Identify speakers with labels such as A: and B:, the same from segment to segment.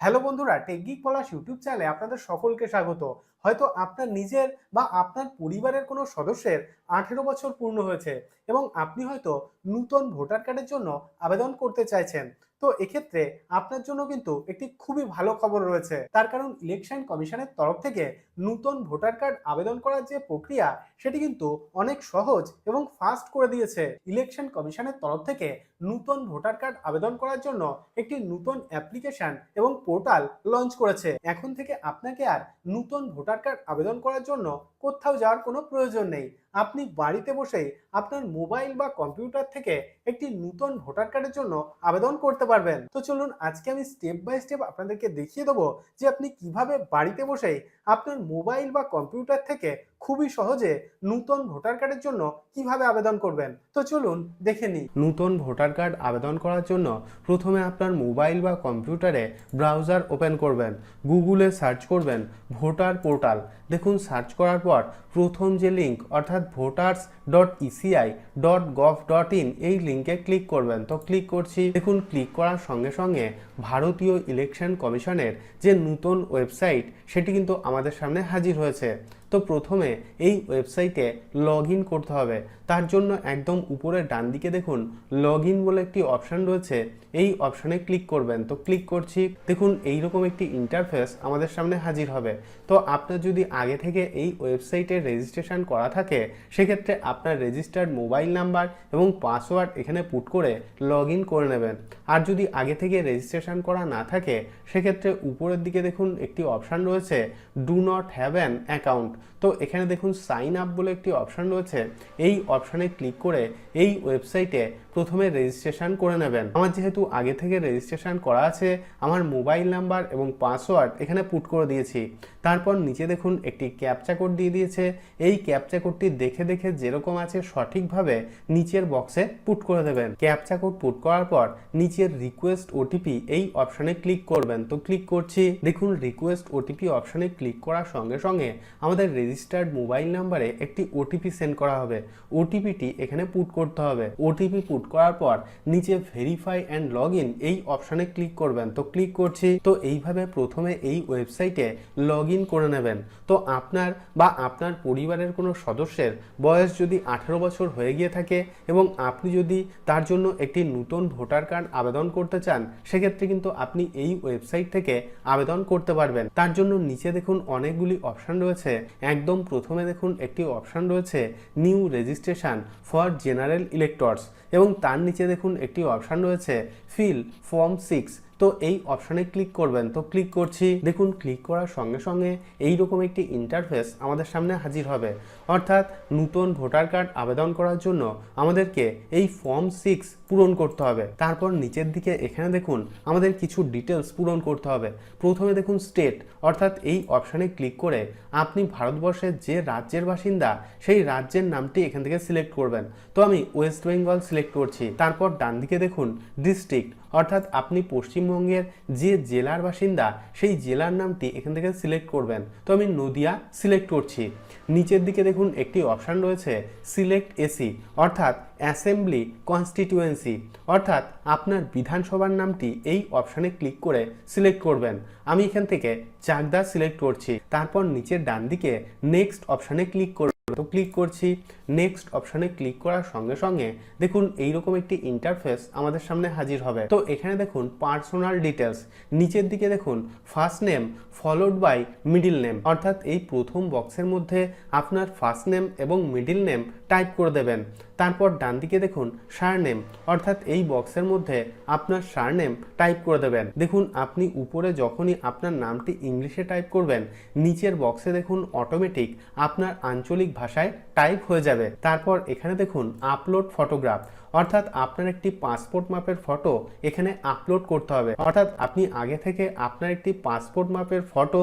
A: Hello বন্ধুরা টেকগিক পলাশ YouTube চ্যানেলে আপনাদের সকলকে স্বাগত। হয়তো আপনার নিজের বা আপনার পরিবারের কোনো সদস্যের আঠেরো বছর পূর্ণ হয়েছে এবং আপনি হয়তো নূতন ভোটার কার্ডের জন্য আবেদন করতে চাইছেন। তো এক্ষেত্রে আপনার জন্য কিন্তু একটি খুবই ভালো খবর রয়েছে। তার কারণ ইলেকশন কমিশনের তরফ থেকে নূতন ভোটার কার্ড আবেদন করার যে প্রক্রিয়া, সেটি কিন্তু অনেক সহজ এবং ফাস্ট করে দিয়েছে। ইলেকশন কমিশনের তরফ থেকে নূতন ভোটার কার্ড আবেদন করার জন্য একটি নূতন অ্যাপ্লিকেশন এবং পোর্টাল লঞ্চ করেছে। এখন থেকে আপনাকে আর নূতন ভোটার কার্ড আবেদন করার জন্য কোথাও যাওয়ার কোনো প্রয়োজন নেই। আপনি বাড়িতে বসেই আপনার মোবাইল বা কম্পিউটার থেকে একটি নূতন ভোটার কার্ডের জন্য আবেদন করতে পারবেন। তো চলুন আজকে আমি স্টেপ বাই স্টেপ আপনাদেরকে দেখিয়ে দেবো যে আপনি কীভাবে বাড়িতে বসেই আপনার মোবাইল বা কম্পিউটার থেকে খুবই সহজে নূতন ভোটার কার্ডের জন্য কীভাবে আবেদন করবেন? তো চলুন দেখে নিই। নূতন ভোটার কার্ড আবেদন করার জন্য প্রথমে আপনার মোবাইল বা কম্পিউটারে ব্রাউজার ওপেন করবেন, গুগলে সার্চ করবেন ভোটার পোর্টাল। দেখুন, সার্চ করার পর প্রথম যে লিঙ্ক, অর্থাৎ voters dot ECI dot gov dot in এই লিঙ্কে ক্লিক করবেন। তো ক্লিক করছি। দেখুন, ক্লিক করার সঙ্গে সঙ্গে ভারতীয় ইলেকশন কমিশনের যে নূতন ওয়েবসাইট, সেটি কিন্তু আমাদের সামনে হাজির হয়েছে। তো প্রথমে এই ওয়েবসাইটে লগ করতে হবে। তার জন্য একদম উপরের ডান দিকে দেখুন লগ ইন বলে একটি অপশান রয়েছে। এই অপশানে ক্লিক করবেন। তো ক্লিক করছি। দেখুন এইরকম একটি ইন্টারফেস আমাদের সামনে হাজির হবে। তো আপনার যদি আগে থেকে এই ওয়েবসাইটে রেজিস্ট্রেশন করা থাকে, সেক্ষেত্রে আপনার রেজিস্টার্ড মোবাইল নাম্বার এবং পাসওয়ার্ড এখানে পুট করে লগ ইন করে নেবেন। আর যদি আগে থেকে রেজিস্ট্রেশন করা না থাকে, সেক্ষেত্রে উপরের দিকে দেখুন একটি অপশান রয়েছে do not have an account তো এখানে দেখুন সাইন আপ বলে একটি অপশান রয়েছে। এই অপশানে ক্লিক করে এই ওয়েবসাইটে প্রথমে রেজিস্ট্রেশন করে নেবেন। আমার যেহেতু আগে থেকে রেজিস্ট্রেশন করা আছে, আমার মোবাইল নাম্বার এবং পাসওয়ার্ড এখানে পুট করে দিয়েছি। তারপর নিচে দেখুন একটি ক্যাপচা কোড দিয়ে দিয়েছে। এই ক্যাপচা কোডটি দেখে দেখে যেরকম আছে সঠিকভাবে নিচের বক্সে পুট করে দেবেন। ক্যাপচা কোড পুট করার পর নিচের রিকোয়েস্ট ওটিপি এই অপশানে ক্লিক করবেন। তো ক্লিক করছি। দেখুন রিকোয়েস্ট ওটিপি অপশানে ক্লিক করার সঙ্গে সঙ্গে আমাদের রেজিস্টার্ড মোবাইল নাম্বারে একটি ওটিপি সেন্ড করা হবে। ওটিপিটি এখানে পুট করতে হবে। ওটিপি পুট করার পর নিচে ভেরিফাই অ্যান্ড লগ ইন এই অপশানে ক্লিক করবেন। তো ক্লিক করছি, তো এইভাবে প্রথমে এই ওয়েবসাইটে লগ ইন করে নেবেন। তো আপনার বা আপনার পরিবারের কোনো সদস্যের বয়স যদি আঠেরো বছর হয়ে গিয়ে থাকে এবং আপনি যদি তার জন্য একটি নতুন ভোটার কার্ড আবেদন করতে চান, সেক্ষেত্রে কিন্তু আপনি এই ওয়েবসাইট থেকে আবেদন করতে পারবেন। তার জন্য নিচে দেখুন অনেকগুলি অপশান রয়েছে। একদম প্রথমে দেখুন একটি অপশান রয়েছে new registration for general electors এবং তার নিচে দেখুন একটি অপশান রয়েছে ফিল ফর্ম সিক্স তো এই অপশানে ক্লিক করবেন। তো ক্লিক করছি। দেখুন ক্লিক করার সঙ্গে সঙ্গে এই রকম একটি ইন্টারফেস আমাদের সামনে হাজির হবে। অর্থাৎ নতুন ভোটার কার্ড আবেদন করার জন্য আমাদেরকে এই ফর্ম সিক্স পূরণ করতে হবে। তারপর নিচের দিকে এখানে দেখুন, আমাদের কিছু ডিটেলস পূরণ করতে হবে। প্রথমে দেখুন স্টেট অর্থাৎ এই অপশানে ক্লিক করে আপনি ভারতবর্ষের যে রাজ্যের বাসিন্দা, সেই রাজ্যের নামটি এখান থেকে সিলেক্ট করবেন। তো আমি ওয়েস্ট বেঙ্গল সিলেক্ট করছি। তারপর ডান দিকে দেখুন ডিস্ট্রিক্ট অর্থাৎ আপনি পশ্চিমবঙ্গের যে জেলার বাসিন্দা, সেই জেলার নামটি এখান থেকে সিলেক্ট করবেন। তো আমি নদিয়া সিলেক্ট করছি। নিচের দিকে দেখুন, একটি অপশান রয়েছে সিলেক্ট এসি অর্থাৎ অ্যাসেম্বলি কনস্টিটিউয়েন্সি অর্থাৎ আপনার বিধানসভার নামটি এই অপশানে ক্লিক করে সিলেক্ট করবেন। আমি এখান থেকে চাকদা সিলেক্ট করছি। তারপর নিচের ডান দিকে নেক্সট অপশানে ক্লিক করব তো ক্লিক করছি নেক্সট অপশানে ক্লিক করার সঙ্গে সঙ্গে দেখুন এইরকম একটি ইন্টারফেস আমাদের সামনে হাজির হবে। তো এখানে দেখুন পার্সোনাল ডিটেলস নিচের দিকে দেখুন first name followed by middle name অর্থাৎ এই প্রথম বক্সের মধ্যে আপনার ফার্স্ট নেম এবং মিডিল নেম টাইপ করে দেবেন। তারপর ডান দিকে দেখুন সার নেম অর্থাৎ এই বক্সের মধ্যে আপনার সার নেম টাইপ করে দেবেন। দেখুন আপনি উপরে যখনই আপনার নামটি ইংলিশে টাইপ করবেন, নিচের বক্সে দেখুন অটোমেটিক আপনার আঞ্চলিক ভাষায় টাইপ হয়ে যাবে। তারপর এখানে দেখুন আপলোড ফটোগ্রাফ অর্থাৎ আপনার একটি পাসপোর্ট মাপের ফটো এখানে আপলোড করতে হবে। অর্থাৎ আপনি আগে থেকে আপনার একটি পাসপোর্ট মাপের ফটো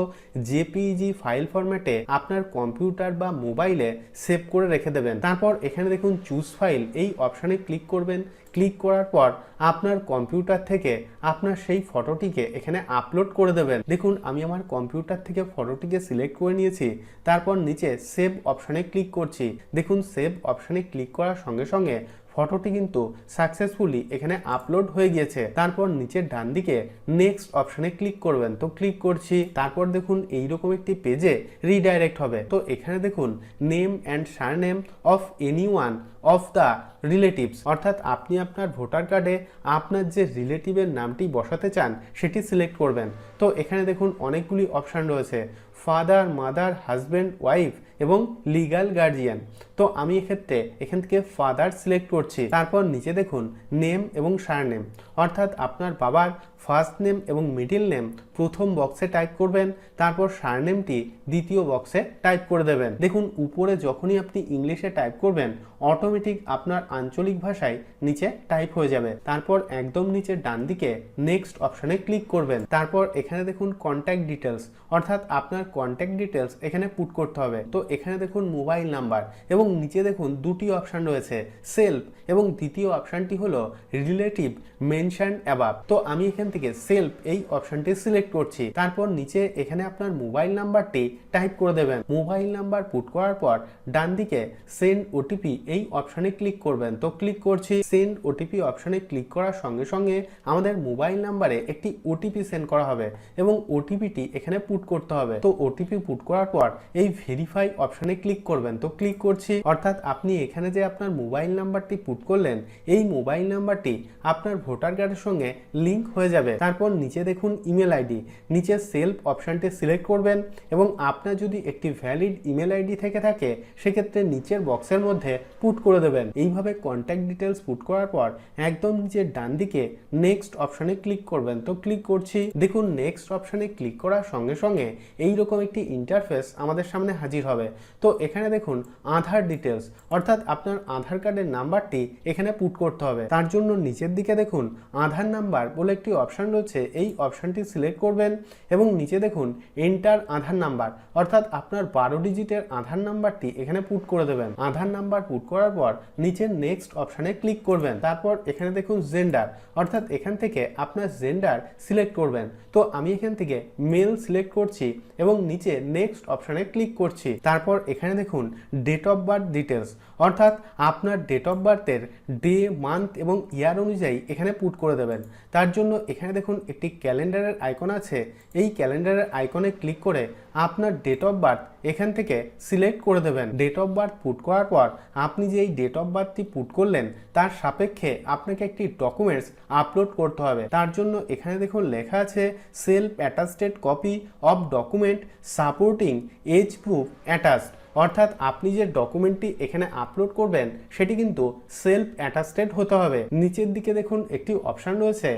A: জেপিজি ফাইল ফরম্যাটে আপনার কম্পিউটার বা মোবাইলে সেভ করে রেখে দেবেন। তারপর এখানে দেখুন চুজ ফাইল এই অপশানে ক্লিক করবেন। ক্লিক করার পর আপনার কম্পিউটার থেকে আপনার সেই ফটোটিকে এখানে আপলোড করে দেবেন। দেখুন, আমি আমার কম্পিউটার থেকে ফটোটিকে সিলেক্ট করে নিয়েছি, তারপর নিচে সেভ অপশানে ক্লিক করছি। দেখুন, সেভ অপশানে ক্লিক করার সঙ্গে সঙ্গে ফটোটি কিন্তু সাকসেসফুলি এখানে আপলোড হয়ে গিয়েছে। তারপর নিচের ডান দিকে নেক্সট অপশনে ক্লিক করবেন। তো ক্লিক করছি, তারপর দেখুন এইরকম একটি পেজে রিডাইরেক্ট হবে। তো এখানে দেখুন name and surname of any one of the relatives অর্থাৎ আপনি আপনার ভোটার কার্ডে আপনার যে রিলেটিভের নামটি বসাতে চান, সেটি সিলেক্ট করবেন। তো এখানে দেখুন অনেকগুলি অপশান রয়েছে। ফাদার মাদার হাজব্যান্ড ওয়াইফ এবং লিগাল গার্জিয়ান তো আমি এক্ষেত্রে এখান থেকে ফাদার সিলেক্ট করছি। তারপর নিচে দেখুন নেম এবং সার নেম অর্থাৎ আপনার বাবার ফার্স্ট নেম এবং মিডিল নেম প্রথম বক্সে টাইপ করবেন, তারপর সার নেমটি দ্বিতীয় বক্সে টাইপ করে দেবেন। দেখুন, উপরে যখনই আপনি ইংলিশে টাইপ করবেন অটোমেটিক আপনার আঞ্চলিক ভাষায় নিচে টাইপ হয়ে যাবে। তারপর একদম নিচে ডান দিকে নেক্সট অপশানে ক্লিক করবেন। তারপর এখানে দেখুন কন্ট্যাক্ট ডিটেলস অর্থাৎ আপনার কন্ট্যাক্ট ডিটেলস এখানে পুট করতে হবে। তো এখানে দেখুন মোবাইল নাম্বার এবং নিচে দেখুন দুটি অপশন রয়েছে সেলফ এবং দ্বিতীয় অপশনটি হলো রিলেটিভ মেনশন অ্যাবাব তো আমি এখান থেকে সেলফ এই অপশনটি সিলেক্ট করছি। তারপর নিচে এখানে আপনার মোবাইল নাম্বারটি টাইপ করে দেবেন। মোবাইল নাম্বার পুট করার পর ডান দিকে সেন্ড ওটিপি এই অপশানে ক্লিক করবেন। তো ক্লিক করছি সেন্ড ওটিপি অপশানে ক্লিক করার সঙ্গে সঙ্গে আমাদের মোবাইল নাম্বারে একটি ওটিপি সেন্ড করা হবে এবং ওটিপিটি এখানে পুট করতে হবে। তো ওটিপি পুট করার পর এই ভেরিফাই অপশনে ক্লিক করবেন। তো ক্লিক করছি, অর্থাৎ আপনি এখানে যে আপনার মোবাইল নাম্বারটি পুট করলেন, এই মোবাইল নাম্বারটি আপনার ভোটার কার্ডের সঙ্গে লিংক হয়ে যাবে। তারপর নিচে দেখুন ইমেল আইডি নিচে সেলফ অপশনটি সিলেক্ট করবেন এবং আপনার যদি একটি ভ্যালিড ইমেল আইডি থেকে থাকে, সেক্ষেত্রে নিচের বক্সের মধ্যে পুট করে দেবেন। এইভাবে কন্ট্যাক্ট ডিটেলস পুট করার পর একদম নিচের ডান দিকে নেক্সট অপশনে ক্লিক করবেন। তো ক্লিক করছি, দেখুন নেক্সট অপশনে ক্লিক করার সঙ্গে সঙ্গে এইরকম একটি ইন্টারফেস আমাদের সামনে হাজির হবে। তো এখানে দেখুন, আধার ডিটেলস অর্থাৎ আপনার আধার কার্ডের নাম্বারটি এখানে পুট করতে হবে। তার জন্য নিচের দিকে দেখুন, আধার নাম্বার বলে একটি অপশন রয়েছে, এই অপশনটি সিলেক্ট করবেন এবং নিচে দেখুন এন্টার আধার নাম্বার অর্থাৎ আপনার বারো ডিজিটের আধার নাম্বারটি এখানে পুট করে দেবেন। আধার নাম্বার পুট করার পর নিচের নেক্সট অপশানে ক্লিক করবেন। তারপর এখানে দেখুন জেন্ডার অর্থাৎ এখান থেকে আপনার জেন্ডার সিলেক্ট করবেন। তো আমি এখান থেকে মেল সিলেক্ট করছি এবং নিচে নেক্সট অপশানে ক্লিক করছি। তারপর এখানে দেখুন ডেট অফ বার্থ ডিটেলস অর্থাৎ আপনার ডেট অফ বার্থের ডে মান্থ এবং ইয়ার অনুযায়ী এখানে পুট করে দেবেন। তার জন্য এখানে দেখুন একটি ক্যালেন্ডারের আইকন আছে। এই ক্যালেন্ডারের আইকনে ক্লিক করে আপনার ডেট অফ বার্থ এখান থেকে সিলেক্ট করে দেবেন। ডেট অফ বার্থ পুট করার পর আপনি যে এই ডেট অফ বার্থটি পুট করলেন, তার সাপেক্ষে আপনাকে একটি ডকুমেন্টস আপলোড করতে হবে। তার জন্য এখানে দেখুন লেখা আছে self attested copy of document supporting age proof attached অর্থাৎ আপনি যে ডকুমেন্টটি এখানে আপলোড করবেন, সেটি কিন্তু সেলফ অ্যাটাস্টেড হতে হবে। নিচের দিকে দেখুন, একটি অপশান রয়েছে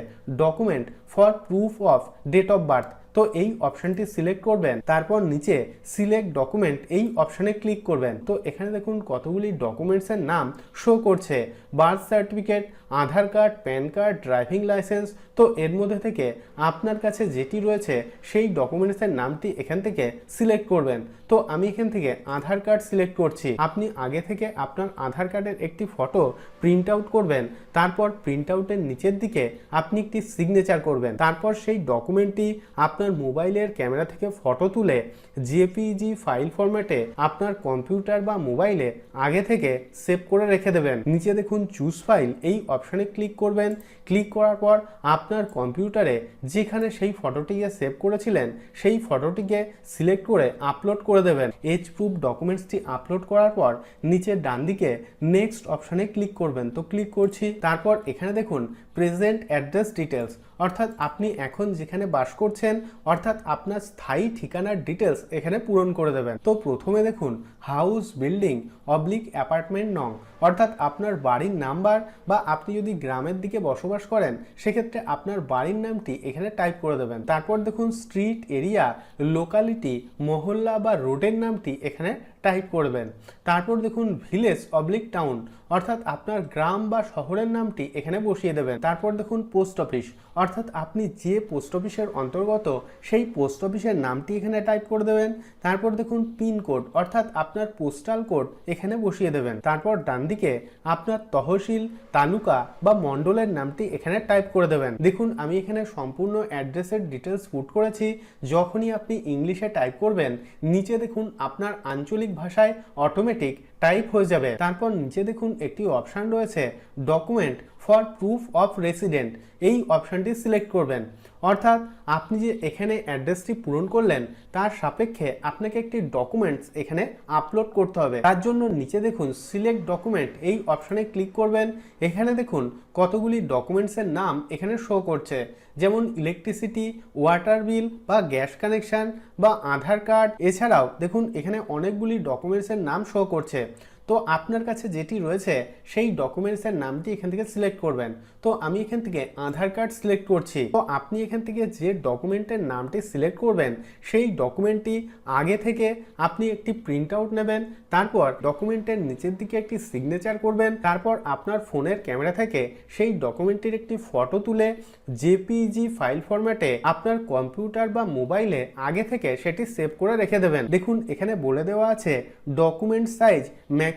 A: document for proof of date of birth তো এই অপশানটি সিলেক্ট করবেন, তারপর নিচে সিলেক্ট ডকুমেন্ট এই অপশানে ক্লিক করবেন। তো এখানে দেখুন, কতগুলি ডকুমেন্টসের নাম শো করছে। Birth certificate, Aadhaar card, PAN card, driving licence. তো এর মধ্যে থেকে আপনার কাছে যেটি রয়েছে, সেই ডকুমেন্টসের নামটি এখান থেকে সিলেক্ট করবেন। তো আমি এখান থেকে আধার কার্ড সিলেক্ট করছি। আপনি আগে থেকে আপনার আধার কার্ডের একটি ফটো প্রিন্ট আউট করবেন। তারপর প্রিন্ট আউটের নিচের দিকে আপনি একটি সিগনেচার করবেন। তারপর সেই ডকুমেন্টটি আপনার মোবাইলের ক্যামেরা থেকে ফটো তুলে জেপিজি ফাইল ফরম্যাটে আপনার কম্পিউটার বা মোবাইলে আগে থেকে সেভ করে রেখে দেবেন। নিচে দেখুন চুজ ফাইল এই অপশানে ক্লিক করবেন। ক্লিক করার পর আপনার কম্পিউটারে যেখানে সেই ফটোটিকে সেভ করেছিলেন, সেই ফটোটিকে সিলেক্ট করে আপলোড করে দেবেন। এজ প্রুফ ডকুমেন্টসটি আপলোড করার পর নিচের ডান দিকে নেক্সট অপশানে ক্লিক করবেন। তো ক্লিক করছি। তারপর এখানে দেখুন প্রেজেন্ট অ্যাড্রেস ডিটেলস। অর্থাৎ আপনি এখন যেখানে বাস করছেন, অর্থাৎ আপনার স্থায়ী ঠিকানার ডিটেলস এখানে পূরণ করে দেবেন। তো প্রথমে দেখুন, হাউস, বিল্ডিং, অবলিক অ্যাপার্টমেন্ট নং। অর্থাৎ আপনার বাড়ির নাম্বার বা আপনি যদি গ্রামের দিকে বসবাস করেন, সেক্ষেত্রে আপনার বাড়ির নামটি এখানে টাইপ করে দেবেন। তারপর দেখুন, স্ট্রিট এরিয়া, লোকালিটি, মহল্লা বা রোডের নামটি এখানে টাইপ করবেন তারপর দেখুন, ভিলেজ, অবলিক টাউন। অর্থাৎ আপনার গ্রাম বা শহরের নামটি এখানে বসিয়ে দেবেন। তারপর দেখুন পোস্ট অফিস অর্থাৎ আপনি যে পোস্ট অফিসের অন্তর্গত, সেই পোস্ট অফিসের নামটি এখানে টাইপ করে দেবেন। তারপর দেখুন পিনকোড অর্থাৎ আপনার পোস্টাল কোড এখানে বসিয়ে দেবেন। তারপর ডান দিকে আপনার তহসিল, তালুকা বা মণ্ডলের নামটি এখানে টাইপ করে দেবেন। দেখুন, আমি এখানে সম্পূর্ণ অ্যাড্রেসের ডিটেলস পুট করেছি। যখনই আপনি ইংলিশে টাইপ করবেন, নিচে দেখুন আপনার আঞ্চলিক ভাষায় অটোমেটিক টাইপ হয়ে যাবে। তারপর নিচে দেখুন একটি অপশান রয়েছে document for proof of resident এই অপশানটি সিলেক্ট করবেন। অর্থাৎ আপনি যে এখানে অ্যাড্রেসটি পূরণ করলেন, তার সাপেক্ষে আপনাকে একটি ডকুমেন্টস এখানে আপলোড করতে হবে। তার জন্য নিচে দেখুন সিলেক্ট ডকুমেন্ট এই অপশানে ক্লিক করবেন। এখানে দেখুন কতগুলি ডকুমেন্টসের নাম এখানে শো করছে। যেমন ইলেকট্রিসিটি ওয়াটার বিল বা গ্যাস কানেকশন বা আধার কার্ড এছাড়াও দেখুন এখানে অনেকগুলি ডকুমেন্টসের নাম শো করছে। তো আপনার কাছে যেটি রয়েছে, সেই ডকুমেন্টসের নামটি এখান থেকে সিলেক্ট করবেন। তো আমি এখান থেকে আধার কার্ড সিলেক্ট করছি। তো আপনি এখান থেকে যে ডকুমেন্টের নামটি সিলেক্ট করবেন, সেই ডকুমেন্টটি আগে থেকে আপনি একটি প্রিন্ট আউট নেবেন, তারপর ডকুমেন্টের নিচের দিকে একটি সিগনেচার করবেন, তারপর আপনার ফোনের ক্যামেরা থেকে সেই ডকুমেন্টের একটি ফটো তুলে জেপিজি ফাইল ফরম্যাটে আপনার কম্পিউটার বা মোবাইলে আগে থেকে সেটি সেভ করে রেখে দেবেন। দেখুন, এখানে বলে দেওয়া আছে document size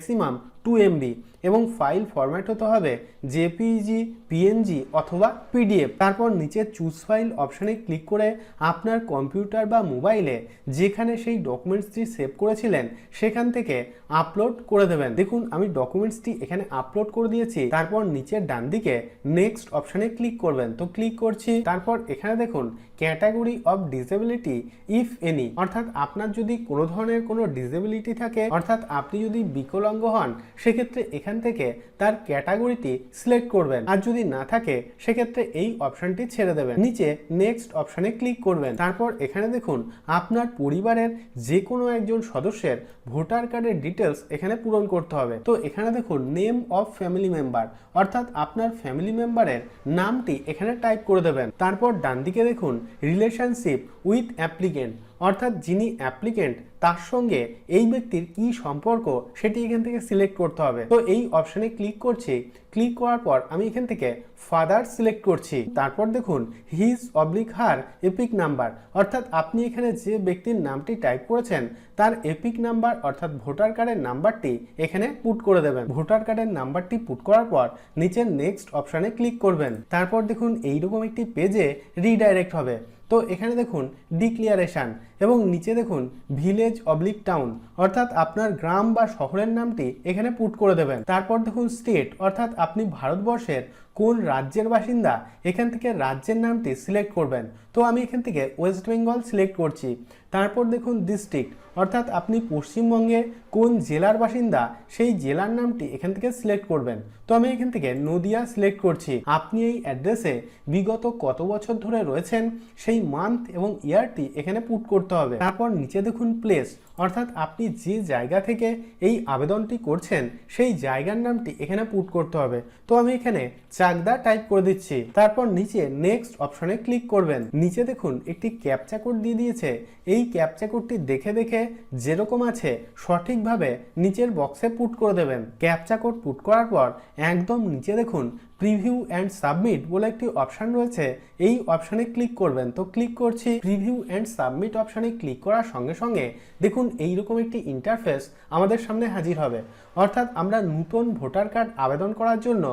A: maximum two MB এবং ফাইল ফরম্যাট হতে হবে জেপিজি পিএনজি অথবা পিডিএফ তারপর নিচে চুজ ফাইল অপশানে ক্লিক করে আপনার কম্পিউটার বা মোবাইলে যেখানে সেই ডকুমেন্টসটি সেভ করেছিলেন, সেখান থেকে আপলোড করে দেবেন। দেখুন, আমি ডকুমেন্টসটি এখানে আপলোড করে দিয়েছি। তারপর নিচের ডান দিকে নেক্সট অপশানে ক্লিক করবেন। তো ক্লিক করছি। তারপর এখানে দেখুন category of disability if any অর্থাৎ আপনার যদি কোনো ধরনের কোনো ডিসেবিলিটি থাকে, অর্থাৎ আপনি যদি বিকলাঙ্গ হন সেক্ষেত্রে এখান থেকে তার ক্যাটাগরিটি সিলেক্ট করবেন। আর যদি না থাকে, সেক্ষেত্রে এই অপশনটি ছেড়ে দেবেন। নিচে নেক্সট অপশনে ক্লিক করবেন। তারপর এখানে দেখুন, আপনার পরিবারের যে কোনো একজন সদস্যের ভোটার কার্ডের ডিটেলস এখানে পূরণ করতে হবে। তো এখানে দেখুন, নেম অফ ফ্যামিলি মেম্বার, অর্থাৎ আপনার ফ্যামিলি মেম্বারের নামটি এখানে টাইপ করে দেবেন। তারপর ডান দিকে দেখুন, রিলেশনশিপ উইথ অ্যাপ্লিকেন্ট, অর্থাৎ যিনি অ্যাপ্লিকেন্ট, তার সঙ্গে এই ব্যক্তির কি সম্পর্ক সেটি এখান থেকে সিলেক্ট করতে হবে। তো এই অপশানে ক্লিক করছি। ক্লিক করার পর আমি এখান থেকে ফাদার সিলেক্ট করছি। তারপর দেখুন, his oblique her EPIC number, অর্থাৎ আপনি এখানে যে ব্যক্তির নামটি টাইপ করেছেন, তার এপিক নাম্বার, অর্থাৎ ভোটার কার্ডের নাম্বারটি এখানে পুট করে দেবেন। ভোটার কার্ডের নাম্বারটি পুট করার পর নিচের নেক্সট অপশানে ক্লিক করবেন। তারপর দেখুন, এইরকম একটি পেজে রিডাইরেক্ট হবে। তো এখানে দেখুন ডিক্লিয়ারেশান এবং নিচে দেখুন ভিলেজ অবলিক টাউন অর্থাৎ আপনার গ্রাম বা শহরের নামটি এখানে পুট করে দেবেন। তারপর দেখুন স্টেট অর্থাৎ আপনি ভারতবর্ষের কোন রাজ্যের বাসিন্দা? এখান থেকে রাজ্যের নামটি সিলেক্ট করবেন। তো আমি এখান থেকে ওয়েস্ট বেঙ্গল সিলেক্ট করছি। তারপর দেখুন ডিস্ট্রিক্ট। অর্থাৎ আপনি পশ্চিমবঙ্গে কোন জেলার বাসিন্দা, সেই জেলার নামটি এখান থেকে সিলেক্ট করবেন। তো আমি এখান থেকে নদিয়া সিলেক্ট করছি। আপনি এই অ্যাড্রেসে বিগত কত বছর ধরে রয়েছেন, সেই মান্থ এবং ইয়ারটি এখানে পুট করতে হবে। তারপর নিচে দেখুন প্লেস। অর্থাৎ আপনি যে জায়গা থেকে এই আবেদনটি করছেন, সেই জায়গার নামটি এখানে পুট করতে হবে। তো আমি এখানে চাকদা টাইপ করে দিচ্ছি। তারপর নিচে নেক্সট অপশনে ক্লিক করবেন। নিচে দেখুন, একটি ক্যাপচা কোড দিয়ে দিয়েছে। এই ক্যাপচা কোডটি দেখে দেখে যেরকম আছে, সঠিকভাবে নিচের বক্সে পুট করে দেবেন। ক্যাপচা কোড পুট করার পর একদম নিচে দেখুন প্রিভিউ অ্যান্ড সাবমিট বলে একটি অপশান রয়েছে। এই অপশানে ক্লিক করবেন। তো ক্লিক করছি প্রিভিউ অ্যান্ড সাবমিট অপশানে ক্লিক করার সঙ্গে সঙ্গে দেখুন এইরকম একটি ইন্টারফেস আমাদের সামনে হাজির হবে। অর্থাৎ আমরা নতুন ভোটার কার্ড আবেদন করার জন্য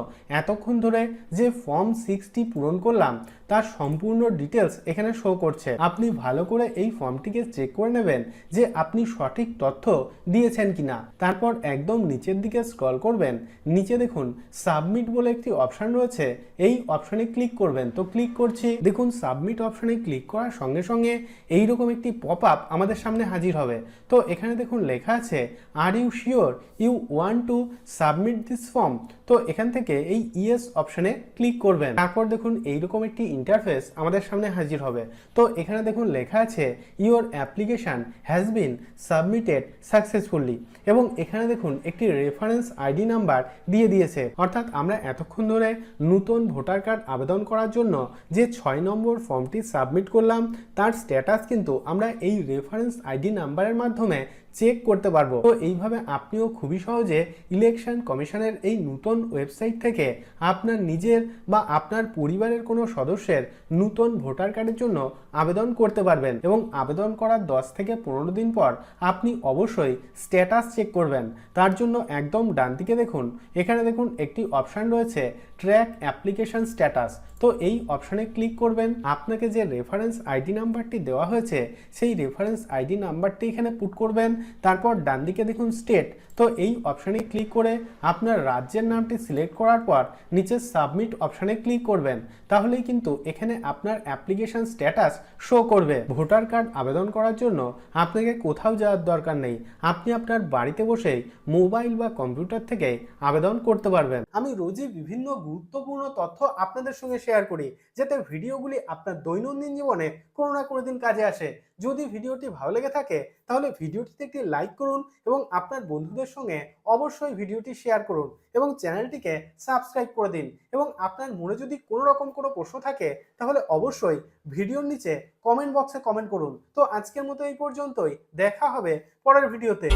A: এতক্ষণ ধরে যে ফর্ম সিক্সটি পূরণ করলাম তার সম্পূর্ণ ডিটেলস এখানে শো করছে। আপনি ভালো করে এই ফর্মটিকে চেক করে নেবেন যে আপনি সঠিক তথ্য দিয়েছেন কিনা। তারপর একদম নিচের দিকে স্ক্রল করবেন। নিচে দেখুন সাবমিট বলে একটি অপশান রয়েছে। এই অপশানে ক্লিক করবেন। তো ক্লিক করছি। দেখুন সাবমিট অপশানে ক্লিক করার সঙ্গে সঙ্গে এইরকম একটি পপ আপ আমাদের সামনে হাজির হবে। তো এখানে দেখুন, লেখা আছে are you sure you want to submit this form তো এখান থেকে এই ইয়েস অপশানে ক্লিক করবেন। তারপর দেখুন, এইরকম একটি ইন্টারফেস আমাদের সামনে হাজির হবে। তো এখানে দেখুন লেখা আছে your application has been submitted successfully এবং এখানে দেখুন একটি রেফারেন্স আইডি নাম্বার দিয়ে দিয়েছে। অর্থাৎ আমরা এতক্ষণ ধরে নতুন ভোটার কার্ড আবেদন করার জন্য যে ছয় নম্বর ফর্মটি সাবমিট করলাম, তার স্ট্যাটাস কিন্তু আমরা এই রেফারেন্স আইডি নাম্বারের মাধ্যমে চেক করতে পারব। তো এইভাবে আপনিও খুবই সহজে ইলেকশন কমিশনের এই নতুন ওয়েবসাইট থেকে আপনার নিজের বা আপনার পরিবারের কোনো সদস্যের নতুন ভোটার কার্ডের জন্য আবেদন করতে পারবেন এবং আবেদন করার দশ থেকে পনেরো দিন পর আপনি অবশ্যই স্ট্যাটাস চেক করবেন। তার জন্য একদম ডান দিকে দেখুন, এখানে দেখুন একটি অপশান রয়েছে ট্র্যাক অ্যাপ্লিকেশন স্ট্যাটাস তো এই অপশানে ক্লিক করবেন। আপনাকে যে রেফারেন্স আইডি নাম্বারটি দেওয়া হয়েছে, সেই রেফারেন্স আইডি নাম্বারটি এখানে পুট করবেন। তারপর ডান দিকে দেখুন স্টেট তো এই অপশানে ক্লিক করে আপনার রাজ্যের নামটি সিলেক্ট করার পর নিচে সাবমিট অপশানে ক্লিক করবেন। তাহলেই কিন্তু এখানে আপনার অ্যাপ্লিকেশন স্ট্যাটাস শো করবে। ভোটার কার্ড আবেদন করার জন্য আপনাকে কোথাও যাওয়ার দরকার নেই। আপনি আপনার বাড়িতে বসেই মোবাইল বা কম্পিউটার থেকে আবেদন করতে পারবেন। আমি রোজই বিভিন্ন গুরুত্বপূর্ণ তথ্য আপনাদের সঙ্গে শেয়ার করি, যাতে ভিডিওগুলি আপনার দৈনন্দিন জীবনে কোনো না কোনো দিন কাজে আসে। যদি ভিডিওটি ভালো লেগে থাকে, তাহলে ভিডিওটিতে একটি লাইক করুন এবং আপনার বন্ধুদের সঙ্গে অবশ্যই ভিডিওটি শেয়ার করুন এবং চ্যানেলটিকে সাবস্ক্রাইব করে দিন এবং আপনার মনে যদি কোনো রকম কোনো প্রশ্ন থাকে, তাহলে অবশ্যই ভিডিওর নিচে কমেন্ট বক্সে কমেন্ট করুন। তো আজকের মতো এই পর্যন্তই। দেখা হবে পরের ভিডিওতে।